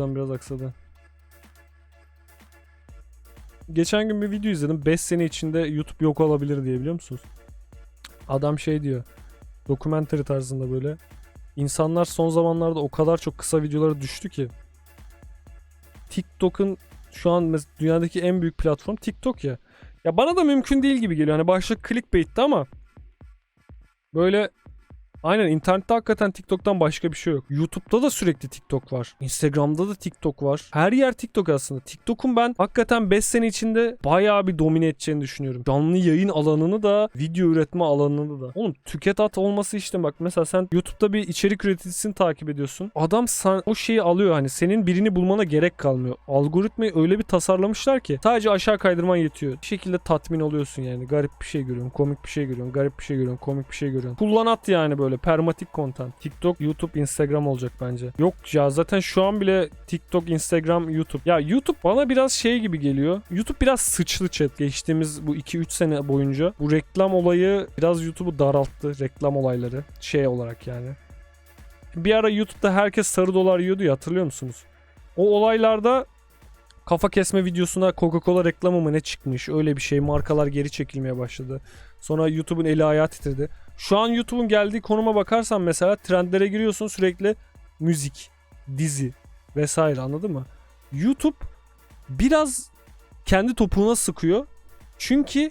yüzden biraz aksadı. Geçen gün bir video izledim. 5 sene içinde YouTube yok olabilir diye biliyor musunuz? Adam şey diyor. Dokumentary tarzında böyle. İnsanlar son zamanlarda o kadar çok kısa videolara düştü ki. TikTok'un şu an dünyadaki en büyük platform TikTok ya. Ya bana da mümkün değil gibi geliyor. Hani başlık clickbait'ti ama böyle Aynen internette hakikaten TikTok'tan başka bir şey yok. YouTube'da da sürekli TikTok var. Instagram'da da TikTok var. Her yer TikTok aslında. TikTok'un ben hakikaten 5 sene içinde bayağı bir domine edeceğini düşünüyorum. Canlı yayın alanını da, video üretme alanını da. Oğlum tüket at olması işte bak mesela sen YouTube'da bir içerik üreticisini takip ediyorsun. Adam sen, o şeyi alıyor hani senin birini bulmana gerek kalmıyor. Algoritmayı öyle bir tasarlamışlar ki sadece aşağı kaydırman yetiyor. Bir şekilde tatmin oluyorsun yani. Garip bir şey görüyorsun, komik bir şey görüyorsun, garip bir şey görüyorsun, komik bir şey görüyorsun. Kullan at yani böyle permatik content. TikTok, YouTube, Instagram olacak bence. Yok ya zaten şu an bile TikTok, Instagram, YouTube. Ya YouTube bana biraz şey gibi geliyor. YouTube biraz sıçlı chat. Geçtiğimiz bu 2-3 sene boyunca bu reklam olayı biraz YouTube'u daralttı. Reklam olayları şey olarak yani. Bir ara YouTube'da herkes sarı dolar yiyordu ya hatırlıyor musunuz? O olaylarda kafa kesme videosuna Coca-Cola reklamı mı ne çıkmış öyle bir şey markalar geri çekilmeye başladı. Sonra YouTube'un eli ayağı titredi. Şu an YouTube'un geldiği konuma bakarsan mesela trendlere giriyorsun sürekli müzik, dizi vesaire anladın mı? YouTube biraz kendi topuğuna sıkıyor. Çünkü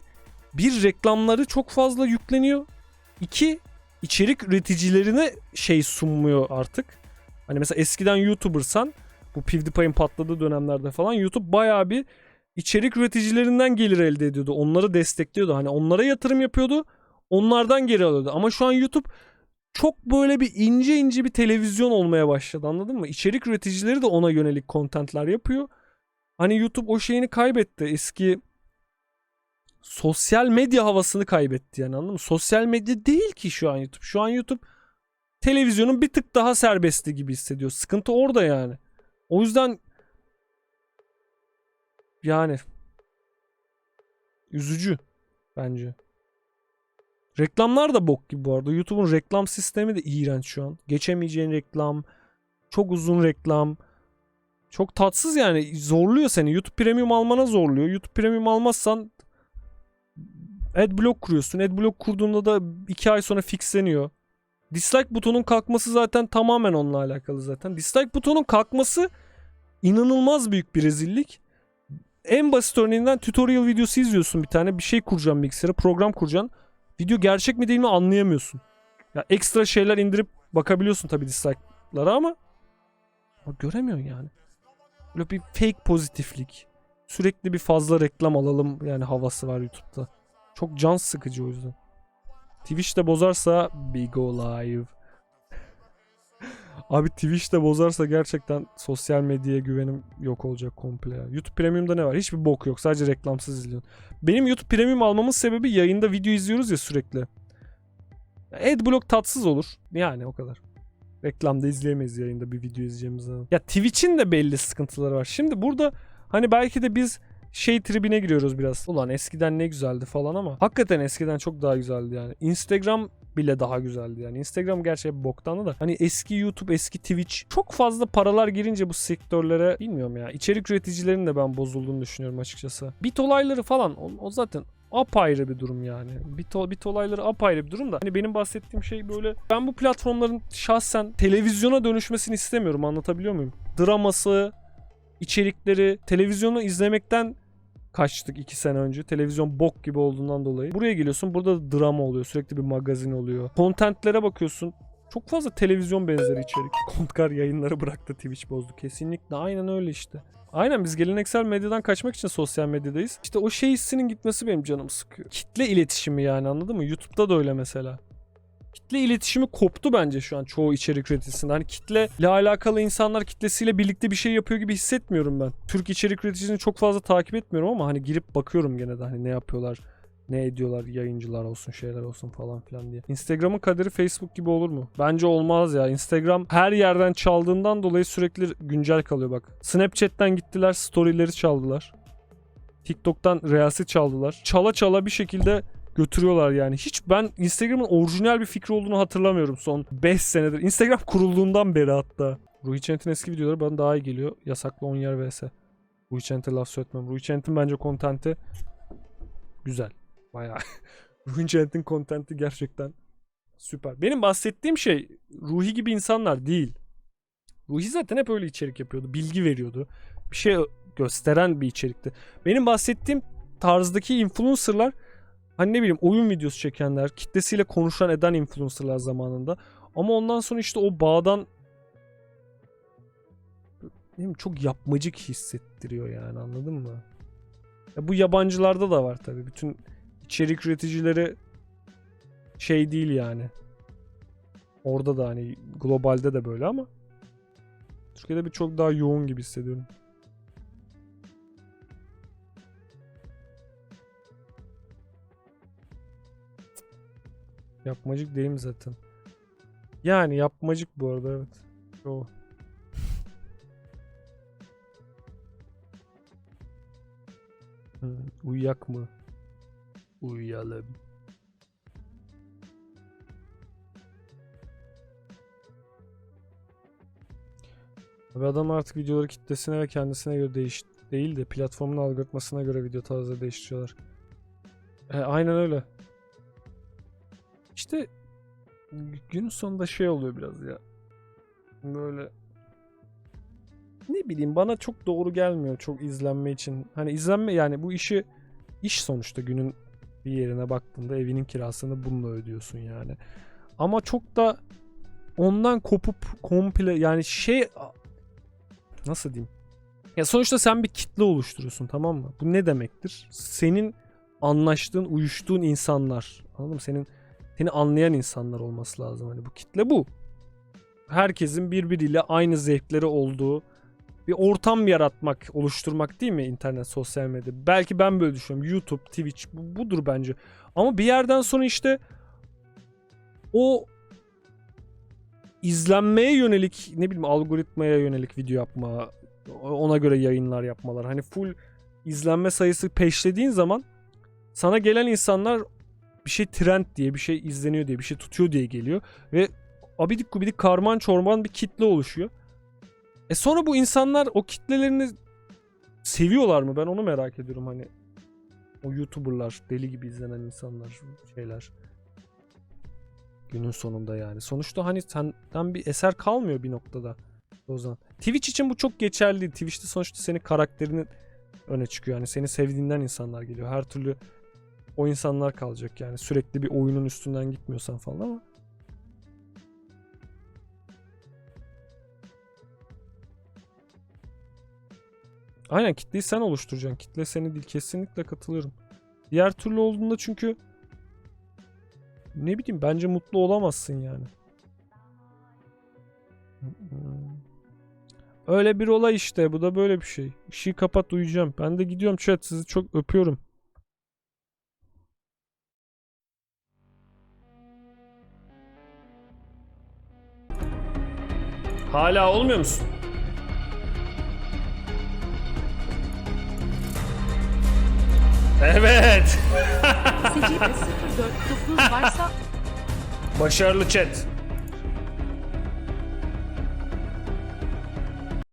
bir reklamları çok fazla yükleniyor. İki içerik üreticilerine şey sunmuyor artık. Hani mesela eskiden YouTuber'san bu PewDiePie'in patladığı dönemlerde falan YouTube bayağı bir içerik üreticilerinden gelir elde ediyordu. Onları destekliyordu. Hani onlara yatırım yapıyordu. Onlardan geri alıyordu. Ama şu an YouTube çok böyle bir ince ince bir televizyon olmaya başladı anladın mı? İçerik üreticileri de ona yönelik kontentler yapıyor. Hani YouTube o şeyini kaybetti. Eski sosyal medya havasını kaybetti yani anladın mı? Sosyal medya değil ki şu an YouTube. Şu an YouTube televizyonun bir tık daha serbesti gibi hissediyor. Sıkıntı orada yani. O yüzden yani üzücü bence. Reklamlar da bok gibi bu arada. YouTube'un reklam sistemi de iğrenç şu an. Geçemeyeceğin reklam, çok uzun reklam. Çok tatsız yani. Zorluyor seni. YouTube Premium almana zorluyor. YouTube Premium almazsan Adblock kuruyorsun. Adblock kurduğunda da 2 ay sonra fixleniyor. Dislike butonun kalkması zaten tamamen onunla alakalı zaten. Dislike butonun kalkması inanılmaz büyük bir rezillik. En basit örneğinden tutorial videosu izliyorsun bir tane. Bir şey kuracaksın bilgisayara, program kuracaksın. Video gerçek mi değil mi anlayamıyorsun. Ya ekstra şeyler indirip bakabiliyorsun tabii dislike'lara ama ama göremiyorsun yani. Böyle bir fake pozitiflik. Sürekli bir fazla reklam alalım yani havası var YouTube'da. Çok can sıkıcı o yüzden. Twitch de bozarsa be go live. Abi Twitch de bozarsa gerçekten sosyal medyaya güvenim yok olacak komple ya. YouTube Premium'da ne var? Hiçbir bok yok. Sadece reklamsız izliyorsun. Benim YouTube Premium almamın sebebi yayında video izliyoruz ya sürekli. Adblock tatsız olur. Yani o kadar. Reklamda izleyemeyiz yayında bir video izleyeceğimiz zaman. Ya Twitch'in de belli sıkıntıları var. Şimdi burada hani belki de biz şey tribine giriyoruz biraz. Ulan eskiden ne güzeldi falan ama hakikaten eskiden çok daha güzeldi yani. Instagram bile daha güzeldi yani. Instagram gerçi boktandı da. Hani eski YouTube, eski Twitch çok fazla paralar girince bu sektörlere bilmiyorum ya. İçerik üreticilerinin de ben bozulduğunu düşünüyorum açıkçası. Bit olayları falan o, o zaten apayrı bir durum yani. Bit, bit olayları apayrı bir durum da. Hani benim bahsettiğim şey böyle ben bu platformların şahsen televizyona dönüşmesini istemiyorum anlatabiliyor muyum? Draması, içerikleri, televizyonu izlemekten kaçtık iki sene önce. Televizyon bok gibi olduğundan dolayı. Buraya geliyorsun burada da drama oluyor. Sürekli bir magazin oluyor. Contentlere bakıyorsun. Çok fazla televizyon benzeri içerik. Kontkar yayınları bıraktı Twitch bozdu. Kesinlikle aynen öyle işte. Aynen biz geleneksel medyadan kaçmak için sosyal medyadayız. İşte o şey hissinin gitmesi benim canımı sıkıyor. Kitle iletişimi yani anladın mı? YouTube'da da öyle mesela. Kitle iletişimi koptu bence şu an çoğu içerik üreticisinde. Hani kitleyle alakalı insanlar kitlesiyle birlikte bir şey yapıyor gibi hissetmiyorum ben. Türk içerik üreticisini çok fazla takip etmiyorum ama hani girip bakıyorum gene de hani ne yapıyorlar, ne ediyorlar yayıncılar olsun şeyler olsun falan filan diye. Instagram'ın kaderi Facebook gibi olur mu? Bence olmaz ya. Instagram her yerden çaldığından dolayı sürekli güncel kalıyor bak. Snapchat'ten gittiler storyleri çaldılar. TikTok'tan Reels'i çaldılar. Çala çala bir şekilde götürüyorlar yani. Hiç ben Instagram'ın orijinal bir fikri olduğunu hatırlamıyorum son 5 senedir. Instagram kurulduğundan beri hatta. Ruhi Çent'in eski videoları bana daha iyi geliyor. Yasaklı 10 yer vs. Ruhi Çent'e laf söyletmem. Ruhi Çent'in bence kontenti güzel. Bayağı. Ruhi Çent'in kontenti gerçekten süper. Benim bahsettiğim şey Ruhi gibi insanlar değil. Ruhi zaten hep öyle içerik yapıyordu. Bilgi veriyordu. Bir şey gösteren bir içerikti. Benim bahsettiğim tarzdaki influencerlar hani ne bileyim oyun videosu çekenler, kitlesiyle konuşan eden influencerlar zamanında. Ama ondan sonra işte o bağdan ne bileyim, çok yapmacık hissettiriyor yani anladın mı? Ya bu yabancılarda da var tabii. Bütün içerik üreticileri şey değil yani. Orada da hani globalde de böyle ama Türkiye'de bir çok daha yoğun gibi hissediyorum. Yapmacık değil mi zaten? Yani yapmacık bu arada evet. O. Hmm, uyuyak mı? Uyuyalım. Abi adam artık videoları kitlesine ve kendisine göre değiş değil de platformun algoritmasına göre video tarzı değiştiriyorlar. E, aynen öyle. İşte günün sonunda şey oluyor biraz ya. Böyle ne bileyim bana çok doğru gelmiyor çok izlenme için. Hani izlenme yani bu işi iş sonuçta günün bir yerine baktığında evinin kirasını bununla ödüyorsun yani. Ama çok da ondan kopup komple yani şey nasıl diyeyim? Ya sonuçta sen bir kitle oluşturuyorsun tamam mı? Bu ne demektir? Senin anlaştığın, uyuştuğun insanlar. Anladın mı? Senin seni anlayan insanlar olması lazım. Hani bu kitle bu. Herkesin birbiriyle aynı zevkleri olduğu bir ortam yaratmak, oluşturmak değil mi internet, sosyal medya? Belki ben böyle düşünüyorum. YouTube, Twitch bu, budur bence. Ama bir yerden sonra işte o izlenmeye yönelik ne bileyim algoritmaya yönelik video yapma, ona göre yayınlar yapmalar. Hani full izlenme sayısı peşlediğin zaman sana gelen insanlar bir şey trend diye, bir şey izleniyor diye, bir şey tutuyor diye geliyor ve abidik gubidik karman çorman bir kitle oluşuyor. E sonra bu insanlar o kitlelerini seviyorlar mı? Ben onu merak ediyorum hani. O YouTuber'lar, deli gibi izlenen insanlar, şeyler. Günün sonunda yani. Sonuçta hani senden bir eser kalmıyor bir noktada. O zaman. Twitch için bu çok geçerli. Twitch'te sonuçta senin karakterinin öne çıkıyor. Yani seni sevdiğinden insanlar geliyor. Her türlü o insanlar kalacak yani. Sürekli bir oyunun üstünden gitmiyorsan falan ama. Aynen kitleyi sen oluşturacaksın. Kitle seni değil. Kesinlikle katılıyorum. Diğer türlü olduğunda çünkü ne bileyim bence mutlu olamazsın yani. Öyle bir olay işte. Bu da böyle bir şey. İşi kapat uyuyacağım. Ben de gidiyorum chat. Sizi çok öpüyorum. Hala olmuyor musun? Evet. Secide 04 varsa Başarılı chat.